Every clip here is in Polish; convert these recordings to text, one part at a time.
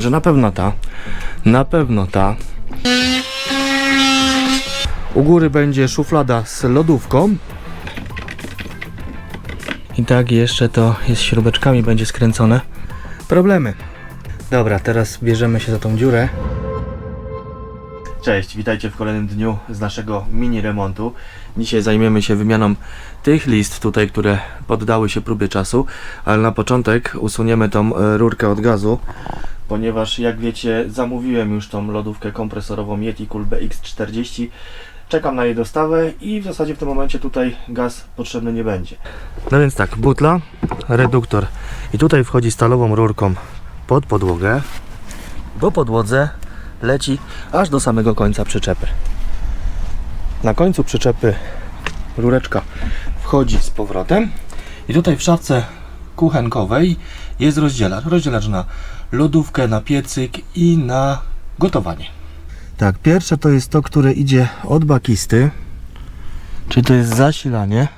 że na pewno ta, na pewno ta. U góry będzie szuflada z lodówką. I tak jeszcze to jest śrubeczkami będzie skręcone. Problemy. Dobra, teraz bierzemy się za tą dziurę. Cześć, witajcie w kolejnym dniu z naszego mini remontu. Dzisiaj zajmiemy się wymianą tych list tutaj, które poddały się próbie czasu, ale na początek usuniemy tą e, rurkę od gazu, ponieważ jak wiecie zamówiłem już tą lodówkę kompresorową Yeti Cool BX40. Czekam na jej dostawę i w zasadzie w tym momencie tutaj gaz potrzebny nie będzie. No więc tak, butla, reduktor i tutaj wchodzi stalową rurką pod podłogę. Po podłodze leci aż do samego końca przyczepy. Na końcu przyczepy rureczka wchodzi z powrotem i tutaj w szafce kuchenkowej jest rozdzielacz. Rozdzielacz na lodówkę, na piecyk i na gotowanie. Tak, pierwsze to jest to, które idzie od bakisty, czyli to jest zasilanie.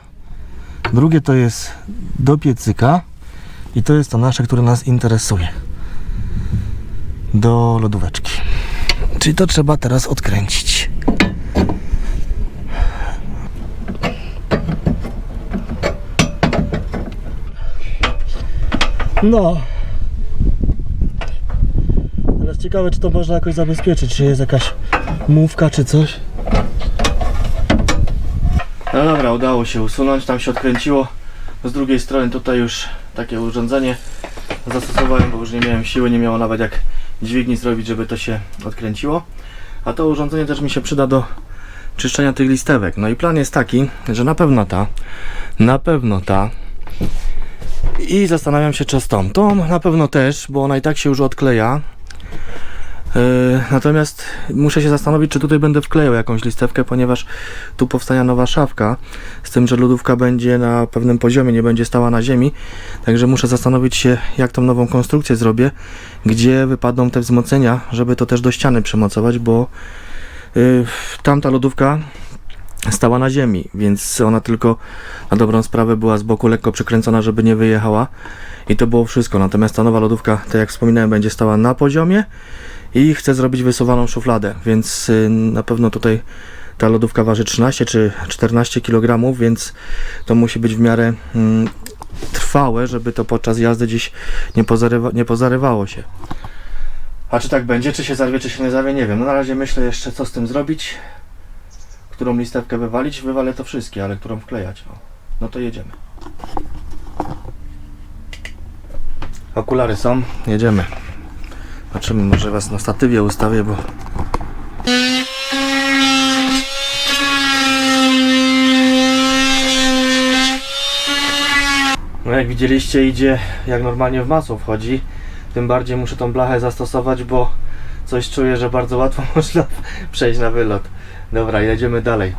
Drugie to jest do piecyka i to jest to nasze, które nas interesuje. Do lodóweczki. Czyli to trzeba teraz odkręcić. No. Ciekawe, czy to można jakoś zabezpieczyć, czy jest jakaś mówka, czy coś. No dobra, udało się usunąć, tam się odkręciło. Z drugiej strony tutaj już takie urządzenie zastosowałem, bo już nie miałem siły, nie miało nawet jak dźwigni zrobić, żeby to się odkręciło. A to urządzenie też mi się przyda do czyszczenia tych listewek. No i plan jest taki, że na pewno ta, na pewno ta i zastanawiam się, czy z tą. Tą na pewno też, bo ona i tak się już odkleja. Yy, natomiast muszę się zastanowić, czy tutaj będę wklejał jakąś listewkę, ponieważ tu powstania nowa szafka, z tym, że lodówka będzie na pewnym poziomie, nie będzie stała na ziemi. Także muszę zastanowić się, jak tą nową konstrukcję zrobię, gdzie wypadną te wzmocnienia, żeby to też do ściany przymocować, bo yy, tamta lodówka stała na ziemi, więc ona tylko na dobrą sprawę była z boku lekko przykręcona, żeby nie wyjechała i to było wszystko. Natomiast ta nowa lodówka, tak jak wspominałem, będzie stała na poziomie i chcę zrobić wysuwaną szufladę, więc y, na pewno tutaj ta lodówka waży 13 czy 14 kg, więc to musi być w miarę mm, trwałe, żeby to podczas jazdy gdzieś nie, pozarywa, nie pozarywało się. A czy tak będzie, czy się zarwie, czy się nie zarwie, nie wiem. No na razie myślę jeszcze, co z tym zrobić którą listewkę wywalić, wywalę to wszystkie, ale którą wklejać. O. No to jedziemy. Okulary są, jedziemy. Zobaczymy, może was na statywie ustawię, bo... No jak widzieliście idzie jak normalnie w masło wchodzi. Tym bardziej muszę tą blachę zastosować, bo coś czuję, że bardzo łatwo można przejść na wylot. Dobra, jedziemy dalej.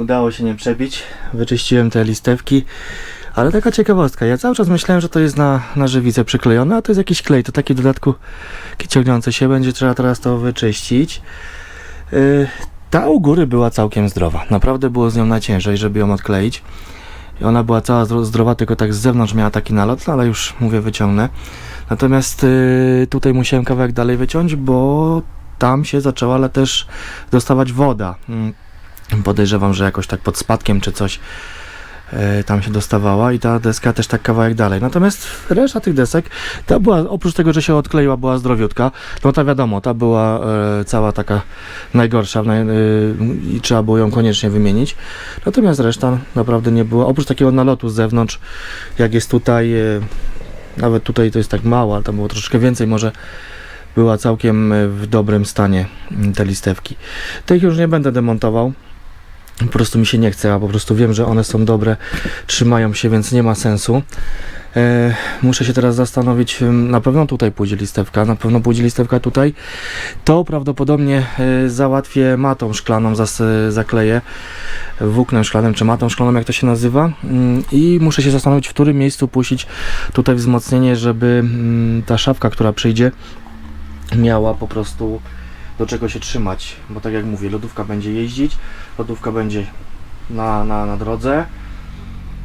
Udało się nie przebić. Wyczyściłem te listewki. Ale taka ciekawostka, ja cały czas myślałem, że to jest na, na żywicę przyklejone, a to jest jakiś klej, to taki w dodatku ciągnący się, będzie trzeba teraz to wyczyścić. Yy, ta u góry była całkiem zdrowa. Naprawdę było z nią najciężej, żeby ją odkleić. I ona była cała zdro- zdrowa, tylko tak z zewnątrz miała taki nalot, no ale już mówię, wyciągnę. Natomiast yy, tutaj musiałem kawałek dalej wyciąć, bo tam się zaczęła ale też dostawać woda. Mm, Podejrzewam, że jakoś tak pod spadkiem czy coś tam się dostawała i ta deska też tak kawałek dalej. Natomiast reszta tych desek, ta była, oprócz tego, że się odkleiła, była zdrowiutka, no ta wiadomo, ta była e, cała taka najgorsza naj, e, i trzeba było ją koniecznie wymienić. Natomiast reszta naprawdę nie była, oprócz takiego nalotu z zewnątrz, jak jest tutaj, e, nawet tutaj to jest tak mało, ale tam było troszeczkę więcej, może była całkiem e, w dobrym stanie m, te listewki. Tych już nie będę demontował. Po prostu mi się nie chce, a po prostu wiem, że one są dobre, trzymają się, więc nie ma sensu. E, muszę się teraz zastanowić, na pewno tutaj pójdzie listewka, na pewno pójdzie listewka tutaj. To prawdopodobnie e, załatwię matą szklaną, zas, zakleję włóknem szklanym, czy matą szklaną, jak to się nazywa. Mm, I muszę się zastanowić, w którym miejscu puścić tutaj wzmocnienie, żeby mm, ta szafka, która przyjdzie, miała po prostu do czego się trzymać, bo tak jak mówię, lodówka będzie jeździć, lodówka będzie na, na, na drodze,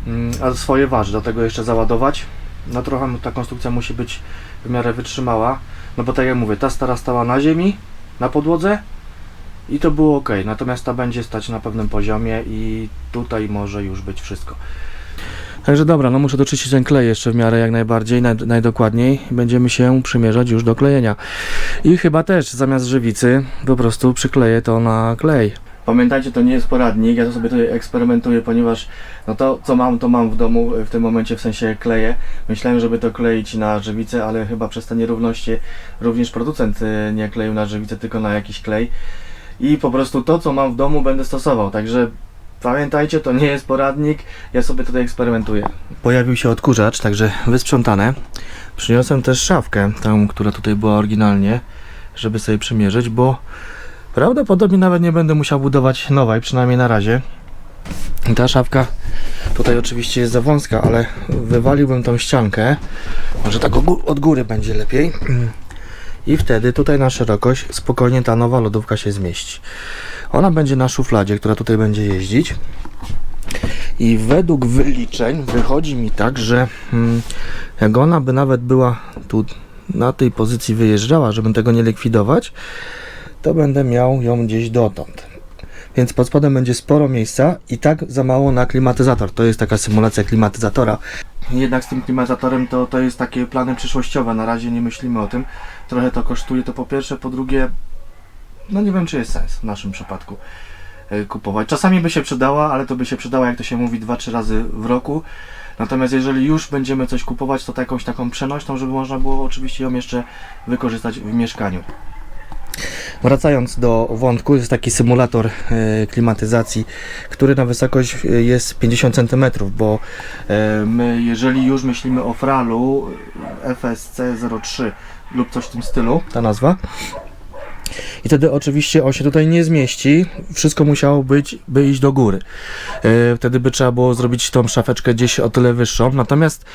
mm, a swoje waży, do tego jeszcze załadować. No trochę ta konstrukcja musi być w miarę wytrzymała, no bo tak jak mówię, ta stara stała na ziemi, na podłodze i to było ok, natomiast ta będzie stać na pewnym poziomie i tutaj może już być wszystko. Także dobra, no muszę doczyścić ten klej jeszcze w miarę jak najbardziej, naj, najdokładniej. Będziemy się przymierzać już do klejenia. I chyba też zamiast żywicy po prostu przykleję to na klej. Pamiętajcie, to nie jest poradnik, ja to sobie tutaj eksperymentuję, ponieważ no to co mam, to mam w domu w tym momencie, w sensie kleję. Myślałem, żeby to kleić na żywicę, ale chyba przez te nierówności również producent y, nie kleił na żywicę, tylko na jakiś klej. I po prostu to, co mam w domu, będę stosował. Także pamiętajcie, to nie jest poradnik, ja sobie tutaj eksperymentuję. Pojawił się odkurzacz, także wysprzątane. Przyniosłem też szafkę, tą, która tutaj była oryginalnie, żeby sobie przymierzyć, bo prawdopodobnie nawet nie będę musiał budować nowej, przynajmniej na razie. Ta szafka tutaj oczywiście jest za wąska, ale wywaliłbym tą ściankę. Może tak od góry będzie lepiej. I wtedy tutaj na szerokość spokojnie ta nowa lodówka się zmieści. Ona będzie na szufladzie, która tutaj będzie jeździć. I według wyliczeń wychodzi mi tak, że mm, jak ona by nawet była tu na tej pozycji wyjeżdżała, żebym tego nie likwidować, to będę miał ją gdzieś dotąd. Więc pod spodem będzie sporo miejsca i tak za mało na klimatyzator. To jest taka symulacja klimatyzatora. Jednak z tym klimatyzatorem to, to jest takie plany przyszłościowe. Na razie nie myślimy o tym. Trochę to kosztuje, to po pierwsze. Po drugie, no nie wiem, czy jest sens w naszym przypadku e, kupować. Czasami by się przydała, ale to by się przydała, jak to się mówi, 2-3 razy w roku. Natomiast jeżeli już będziemy coś kupować, to jakąś taką przenośną, żeby można było oczywiście ją jeszcze wykorzystać w mieszkaniu. Wracając do wątku, jest taki symulator e, klimatyzacji, który na wysokość e, jest 50 cm, bo my, jeżeli już myślimy o fralu e, FSC 03 lub coś w tym stylu, ta nazwa, i wtedy oczywiście on się tutaj nie zmieści, wszystko musiało być, by iść do góry. E, Wtedy by trzeba było zrobić tą szafeczkę gdzieś o tyle wyższą, natomiast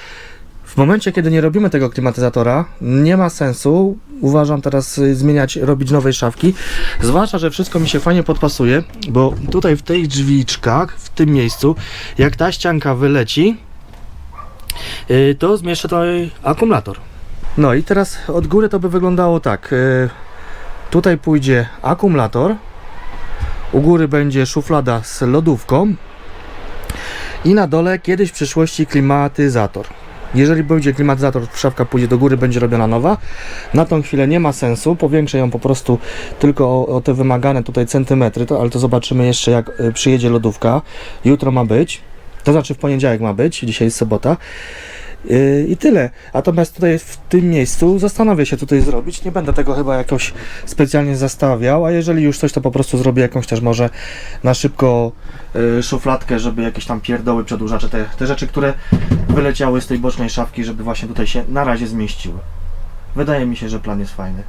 w momencie, kiedy nie robimy tego klimatyzatora, nie ma sensu, uważam teraz y, zmieniać, robić nowej szafki, zwłaszcza, że wszystko mi się fajnie podpasuje, bo tutaj w tych drzwiczkach, w tym miejscu, jak ta ścianka wyleci, y, to zmieszczę tutaj akumulator. No i teraz od góry to by wyglądało tak. Tutaj pójdzie akumulator, u góry będzie szuflada z lodówką i na dole kiedyś w przyszłości klimatyzator. Jeżeli będzie klimatyzator, szafka pójdzie do góry, będzie robiona nowa. Na tą chwilę nie ma sensu, powiększę ją po prostu tylko o, o te wymagane tutaj centymetry, to, ale to zobaczymy jeszcze jak y, przyjedzie lodówka. Jutro ma być, to znaczy w poniedziałek ma być, dzisiaj jest sobota. Yy, I tyle. Natomiast tutaj w tym miejscu zastanowię się tutaj zrobić. Nie będę tego chyba jakoś specjalnie zastawiał, a jeżeli już coś, to po prostu zrobię jakąś też może na szybko yy, szufladkę, żeby jakieś tam pierdoły, przedłużacze, te, te rzeczy, które wyleciały z tej bocznej szafki, żeby właśnie tutaj się na razie zmieściły. Wydaje mi się, że plan jest fajny.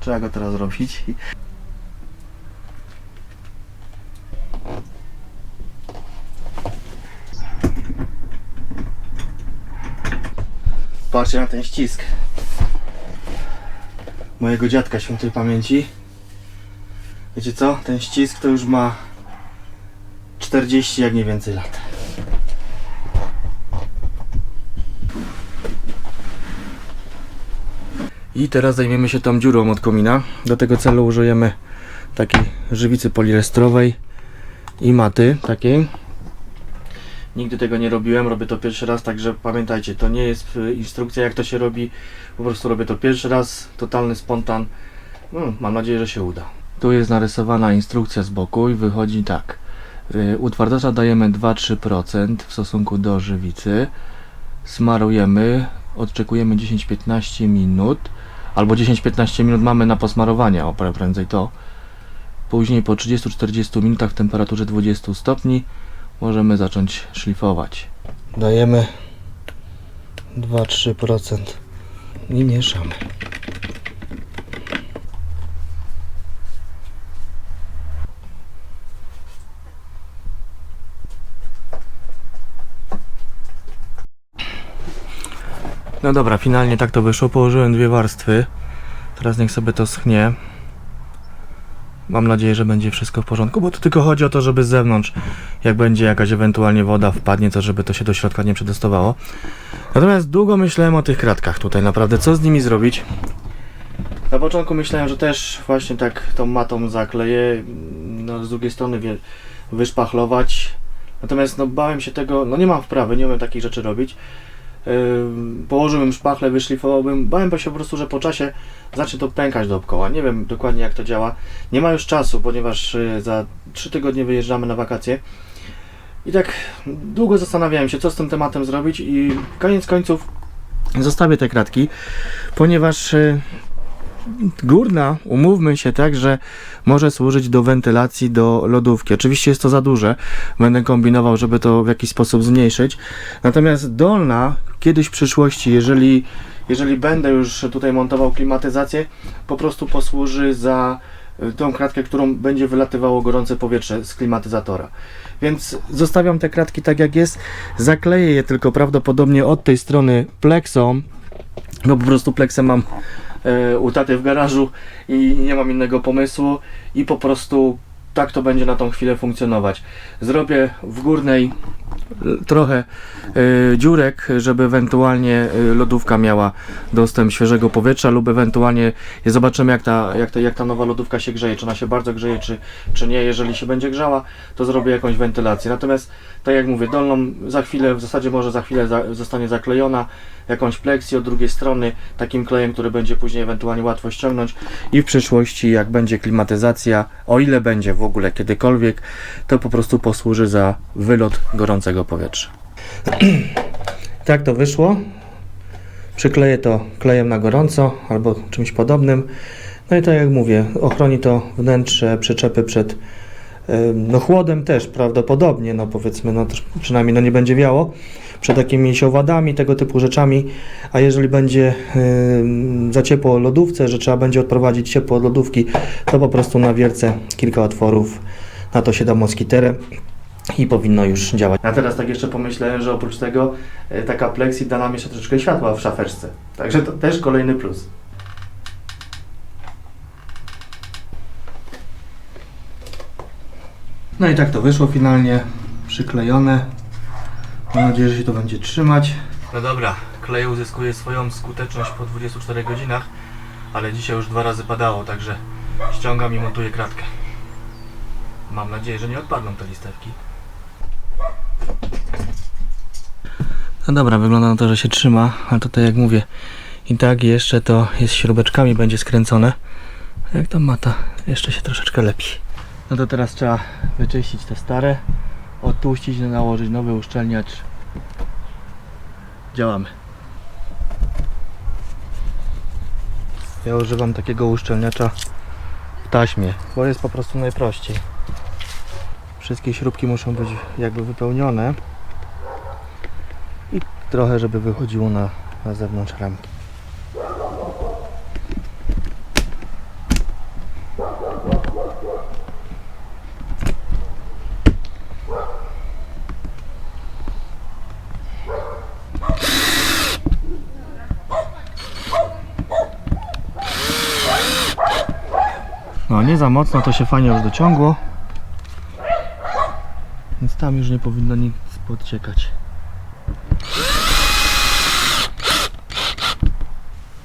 Trzeba go teraz zrobić. Patrzcie na ten ścisk. Mojego dziadka świętej pamięci. Wiecie co? Ten ścisk to już ma 40 jak nie więcej lat. I teraz zajmiemy się tą dziurą od komina. Do tego celu użyjemy takiej żywicy poliestrowej i maty takiej. Nigdy tego nie robiłem, robię to pierwszy raz, także pamiętajcie, to nie jest y, instrukcja jak to się robi, po prostu robię to pierwszy raz, totalny spontan. No, mam nadzieję, że się uda. Tu jest narysowana instrukcja z boku i wychodzi tak. Y, Utwardzacza dajemy 2-3% w stosunku do żywicy. Smarujemy, odczekujemy 10-15 minut, albo 10-15 minut mamy na posmarowanie, o prędzej to. Później po 30-40 minutach w temperaturze 20 stopni możemy zacząć szlifować. Dajemy 2-3% i mieszamy. No dobra, finalnie tak to wyszło. Położyłem dwie warstwy. Teraz niech sobie to schnie. Mam nadzieję, że będzie wszystko w porządku, bo to tylko chodzi o to, żeby z zewnątrz, jak będzie jakaś ewentualnie woda wpadnie, to żeby to się do środka nie przedostawało. Natomiast długo myślałem o tych kratkach tutaj, naprawdę, co z nimi zrobić. Na początku myślałem, że też właśnie tak tą matą zakleję, no z drugiej strony wie, wyszpachlować. Natomiast no bałem się tego, no nie mam wprawy, nie umiem takich rzeczy robić. Ym, położyłbym szpachlę, wyszlifowałbym. Bałem się po prostu, że po czasie zacznie to pękać dookoła. Nie wiem dokładnie jak to działa. Nie ma już czasu, ponieważ y, za 3 tygodnie wyjeżdżamy na wakacje. I tak długo zastanawiałem się, co z tym tematem zrobić i koniec końców zostawię te kratki, ponieważ y, górna, umówmy się tak, że może służyć do wentylacji do lodówki. Oczywiście jest to za duże. Będę kombinował, żeby to w jakiś sposób zmniejszyć. Natomiast dolna, kiedyś w przyszłości, jeżeli, jeżeli będę już tutaj montował klimatyzację, po prostu posłuży za y, tą kratkę, którą będzie wylatywało gorące powietrze z klimatyzatora. Więc zostawiam te kratki tak jak jest. Zakleję je tylko prawdopodobnie od tej strony pleksą. No po prostu pleksę mam u taty w garażu i nie mam innego pomysłu i po prostu tak to będzie na tą chwilę funkcjonować. Zrobię w górnej trochę e, dziurek, żeby ewentualnie e, lodówka miała dostęp świeżego powietrza lub ewentualnie zobaczymy jak ta, jak, ta, jak ta nowa lodówka się grzeje, czy ona się bardzo grzeje, czy, czy nie. Jeżeli się będzie grzała, to zrobię jakąś wentylację. Natomiast tak jak mówię, dolną za chwilę, w zasadzie może za chwilę za, zostanie zaklejona jakąś pleksję od drugiej strony, takim klejem, który będzie później ewentualnie łatwo ściągnąć i w przyszłości jak będzie klimatyzacja, o ile będzie w ogóle kiedykolwiek, to po prostu posłuży za wylot gorącego powietrza. tak to wyszło. Przykleję to klejem na gorąco albo czymś podobnym. No i tak jak mówię, ochroni to wnętrze przyczepy przed no chłodem też prawdopodobnie, no powiedzmy, no przynajmniej no nie będzie wiało przed jakimiś owadami, tego typu rzeczami, a jeżeli będzie em, za ciepło lodówce, że trzeba będzie odprowadzić ciepło od lodówki, to po prostu na wierce kilka otworów, na to się da moskiterem i powinno już działać. A teraz tak jeszcze pomyślałem, że oprócz tego e, taka plexi da nam jeszcze troszeczkę światła w szafeczce, także to też kolejny plus. No i tak to wyszło finalnie, przyklejone. Mam nadzieję, że się to będzie trzymać. No dobra, klej uzyskuje swoją skuteczność po 24 godzinach, ale dzisiaj już dwa razy padało, także ściągam i montuję kratkę. Mam nadzieję, że nie odpadną te listewki. No dobra, wygląda na to, że się trzyma, a tutaj jak mówię, i tak jeszcze to jest śrubeczkami będzie skręcone. Jak tam mata, jeszcze się troszeczkę lepi. No to teraz trzeba wyczyścić te stare, odtłuścić, nałożyć nowy uszczelniacz. Działamy. Ja używam takiego uszczelniacza w taśmie, bo jest po prostu najprościej. Wszystkie śrubki muszą być jakby wypełnione i trochę, żeby wychodziło na, na zewnątrz ramki. No nie za mocno, to się fajnie już dociągło. Więc tam już nie powinno nic podciekać.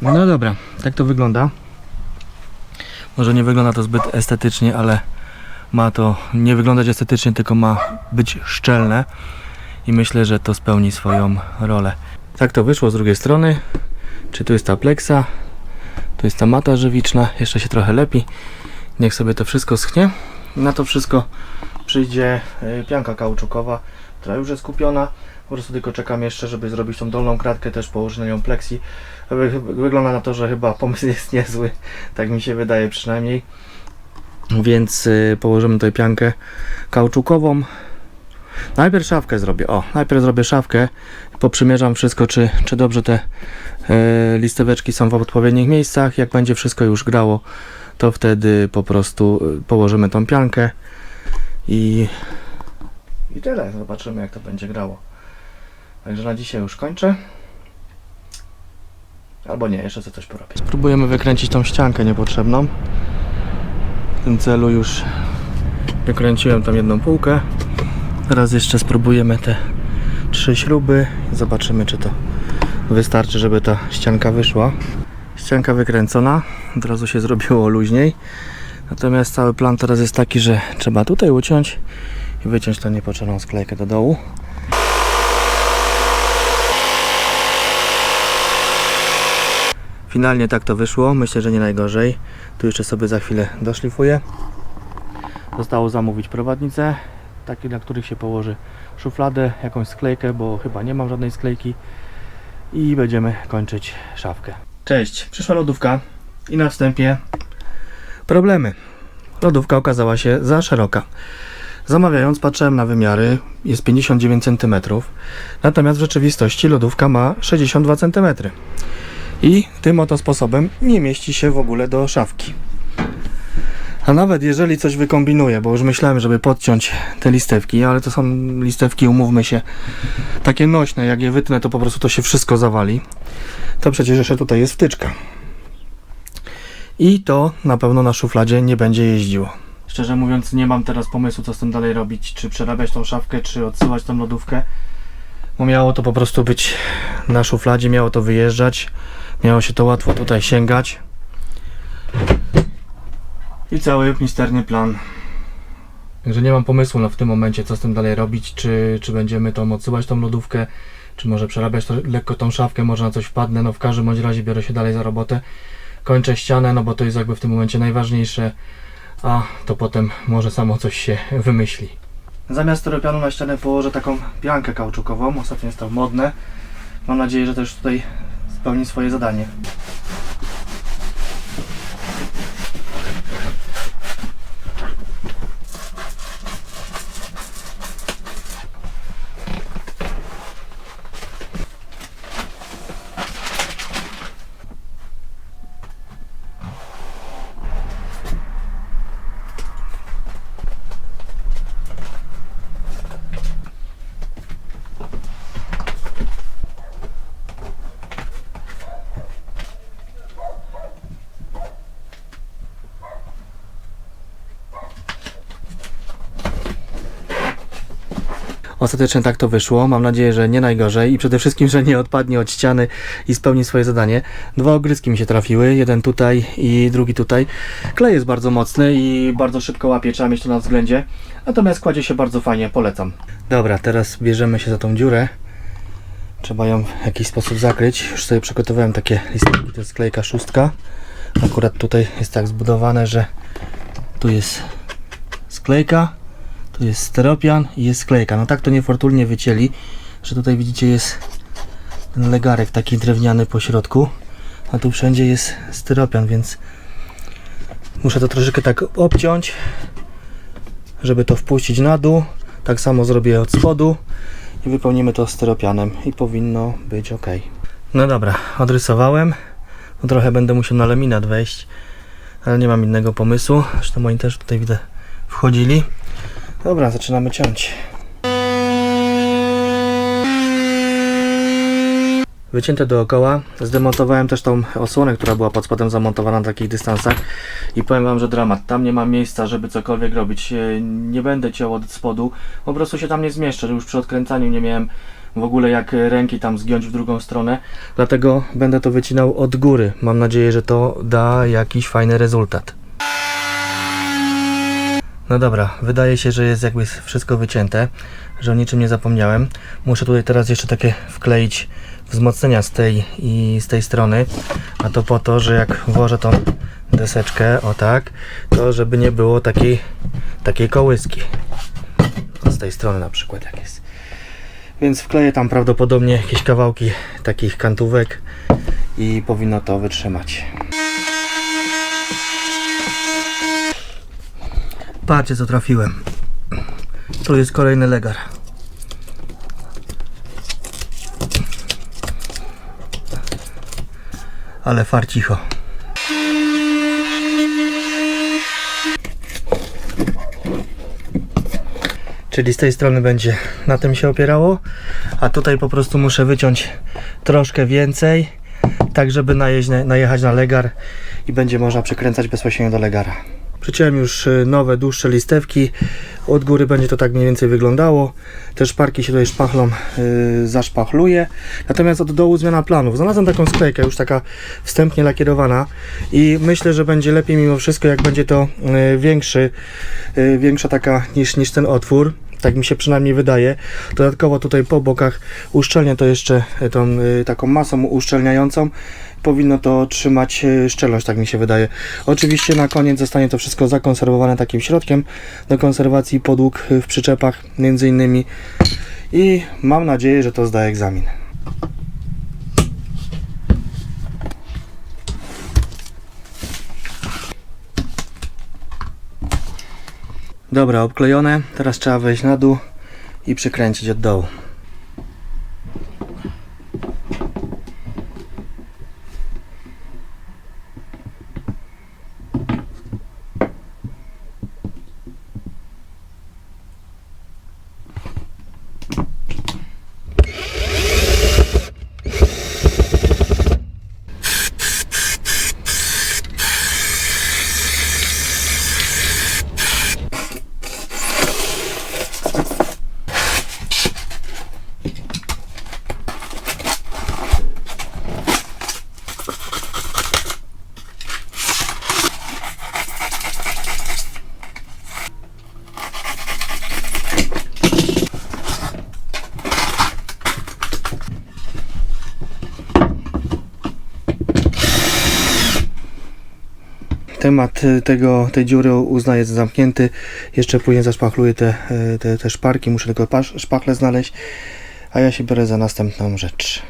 No dobra, tak to wygląda. Może nie wygląda to zbyt estetycznie, ale ma to nie wyglądać estetycznie, tylko ma być szczelne i myślę, że to spełni swoją rolę. Tak to wyszło z drugiej strony. Czy tu jest ta pleksa? Tu jest ta mata żywiczna, jeszcze się trochę lepi. Niech sobie to wszystko schnie. Na to wszystko przyjdzie y, pianka kauczukowa, która już jest kupiona. Po prostu tylko czekam jeszcze, żeby zrobić tą dolną kratkę, też położyć na nią pleksi. Wy- Wygląda na to, że chyba pomysł jest niezły, tak mi się wydaje przynajmniej. Więc y, położymy tutaj piankę kauczukową. Najpierw szafkę zrobię. O, najpierw zrobię szafkę. Poprzymierzam wszystko, czy, czy dobrze te e, listeweczki są w odpowiednich miejscach. Jak będzie wszystko już grało, to wtedy po prostu y, położymy tą piankę i, i tyle. Zobaczymy, jak to będzie grało. Także na dzisiaj już kończę. Albo nie, jeszcze coś porobić. Spróbujemy wykręcić tą ściankę niepotrzebną. W tym celu już wykręciłem tam jedną półkę. Teraz jeszcze spróbujemy te trzy śruby zobaczymy czy to wystarczy, żeby ta ścianka wyszła. Ścianka wykręcona, od razu się zrobiło luźniej. Natomiast cały plan teraz jest taki, że trzeba tutaj uciąć i wyciąć tą niepotrzebną sklejkę do dołu. Finalnie tak to wyszło, myślę, że nie najgorzej. Tu jeszcze sobie za chwilę doszlifuję. Zostało zamówić prowadnicę, takie na których się położy szufladę, jakąś sklejkę, bo chyba nie mam żadnej sklejki i będziemy kończyć szafkę. Cześć, przyszła lodówka i na wstępie problemy. Lodówka okazała się za szeroka. Zamawiając patrzyłem na wymiary, jest 59 cm, natomiast w rzeczywistości lodówka ma 62 cm. I tym oto sposobem nie mieści się w ogóle do szafki. A nawet jeżeli coś wykombinuję, bo już myślałem, żeby podciąć te listewki, ale to są listewki, umówmy się, takie nośne, jak je wytnę, to po prostu to się wszystko zawali. To przecież jeszcze tutaj jest wtyczka. I to na pewno na szufladzie nie będzie jeździło. Szczerze mówiąc, nie mam teraz pomysłu, co z tym dalej robić. Czy przerabiać tą szafkę, czy odsyłać tą lodówkę. Bo miało to po prostu być na szufladzie, miało to wyjeżdżać. Miało się to łatwo tutaj sięgać. I cały misterny plan. Także nie mam pomysłu na w tym momencie, co z tym dalej robić. Czy, czy będziemy tą odsyłać tą lodówkę, czy może przerabiać to, lekko tą szafkę, może na coś wpadnę. No w każdym bądź razie biorę się dalej za robotę. Kończę ścianę, no bo to jest jakby w tym momencie najważniejsze. A to potem może samo coś się wymyśli. Zamiast styropianu na ścianę położę taką piankę kauczukową. Ostatnio jest to modne. Mam nadzieję, że też tutaj spełni swoje zadanie. Ostatecznie tak to wyszło. Mam nadzieję, że nie najgorzej i przede wszystkim, że nie odpadnie od ściany i spełni swoje zadanie. Dwa ogryzki mi się trafiły, jeden tutaj i drugi tutaj. Klej jest bardzo mocny i bardzo szybko łapie, trzeba mieć to na względzie. Natomiast kładzie się bardzo fajnie, polecam. Dobra, teraz bierzemy się za tą dziurę. Trzeba ją w jakiś sposób zakryć. Już sobie przygotowałem takie listki, to jest klejka szóstka. Akurat tutaj jest tak zbudowane, że tu jest sklejka, tu jest steropian i jest sklejka. No tak to niefortunnie wycięli, że tutaj widzicie jest ten legarek taki drewniany po środku, a tu wszędzie jest styropian, więc muszę to troszeczkę tak obciąć, żeby to wpuścić na dół. Tak samo zrobię od spodu i wypełnimy to styropianem i powinno być ok. No dobra, odrysowałem. No trochę będę musiał na laminat wejść, ale nie mam innego pomysłu. Zresztą oni też tutaj widzę wchodzili. Dobra, zaczynamy ciąć. Wycięte dookoła. Zdemontowałem też tą osłonę, która była pod spodem zamontowana na takich dystansach. I powiem Wam, że dramat. Tam nie ma miejsca, żeby cokolwiek robić. E, Nie będę ciął od spodu. Po prostu się tam nie zmieszczę. Już przy odkręcaniu nie miałem w ogóle jak ręki tam zgiąć w drugą stronę. Dlatego będę to wycinał od góry. Mam nadzieję, że to da jakiś fajny rezultat. No dobra, wydaje się, że jest jakby wszystko wycięte, że o niczym nie zapomniałem. Muszę tutaj teraz jeszcze takie wkleić wzmocnienia z tej i z tej strony, a to po to, że jak włożę tą deseczkę, o tak, to żeby nie było takiej, takiej kołyski. Z tej strony na przykład jak jest. Więc wkleję tam prawdopodobnie jakieś kawałki takich kantówek i powinno to wytrzymać. Patrzcie co trafiłem. Tu jest kolejny legar. Ale farcicho. Czyli z tej strony będzie na tym się opierało, a tutaj po prostu muszę wyciąć troszkę więcej, tak żeby najechać na legar i będzie można przykręcać bezpośrednio do legara. Przyciąłem już y, nowe, dłuższe listewki. Od góry będzie to tak mniej więcej wyglądało. Te szparki się tutaj szpachlą y, zaszpachluje. Natomiast od dołu zmiana planów. Znalazłem taką sklejkę, już taka wstępnie lakierowana i myślę, że będzie lepiej mimo wszystko, jak będzie to y, większy, y, większa taka niż, niż ten otwór. Tak mi się przynajmniej wydaje. Dodatkowo tutaj po bokach uszczelnię to jeszcze tą taką masą uszczelniającą. Powinno to trzymać y, szczelność, tak mi się wydaje. Oczywiście na koniec zostanie to wszystko zakonserwowane takim środkiem do konserwacji podłóg y, w przyczepach między innymi i mam nadzieję, że to zda egzamin. Dobra, obklejone. Teraz trzeba wejść na dół i przykręcić od dołu. Temat y, tego, tej dziury uznaję za zamknięty. Jeszcze później zaszpachluję te, y, te, te szparki. Muszę tylko szpachle znaleźć. A ja się biorę za następną rzecz.